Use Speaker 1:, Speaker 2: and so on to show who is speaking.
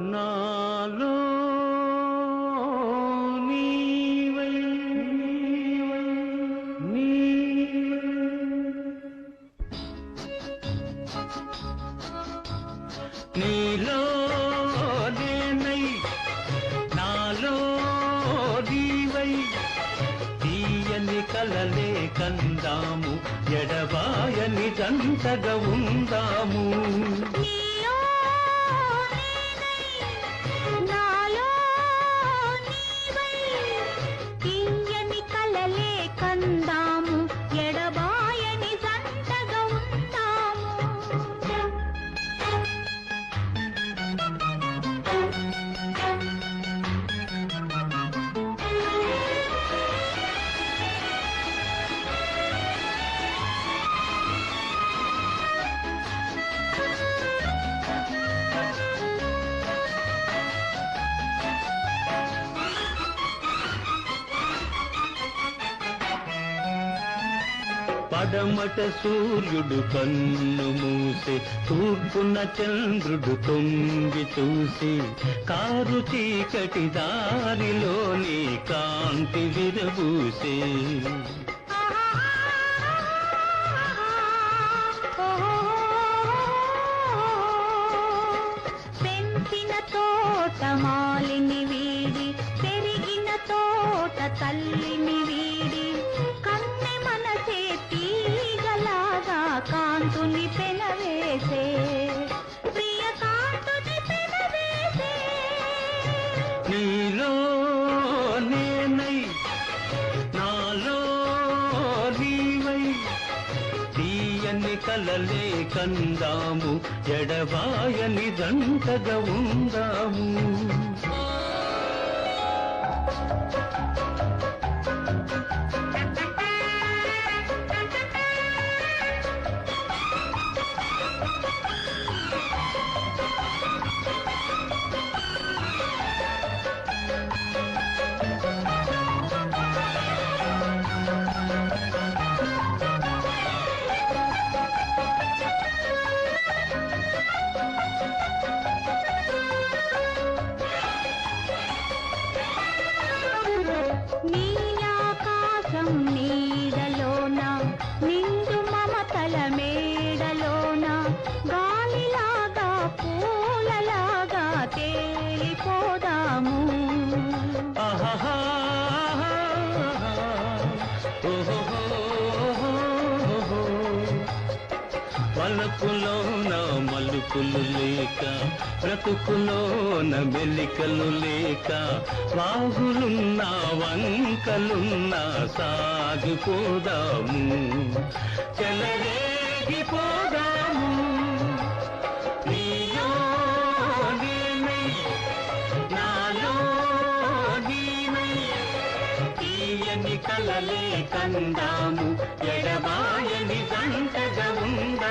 Speaker 1: నాలో నీవై నీవై. నీలో నేనై నాలో నీవై. తీయని కలలే కందాము ఎడబాయని జంటగా ఉందాము. ఆడమట సూర్యుడు కన్ను మూసి తూర్పున చంద్రుడు తొంగి చూసి కారు చీకటి దారిలోని కాంతి విరబూసే.
Speaker 2: పెంచిన తోట మాలిని వీడి పెరిగిన తోట తల్లిని కాంతుని పెనవేసే ప్రియ కాంతుని పెనవేసే.
Speaker 1: నీలో నేనై నాలో నీవై. తీయని కలలే కందాము ఎడబాయని దంతగా ఉందాము. పలుకులోన మలుపులు లేక బ్రతుకులోన మెలికలు లేక వాగులున్నా వంకలున్నా సాగిపోదాము చెలరేగిపోదాము. నాలో తీయని కలలే కందాము ఎడబాయని జంటగా ఉందా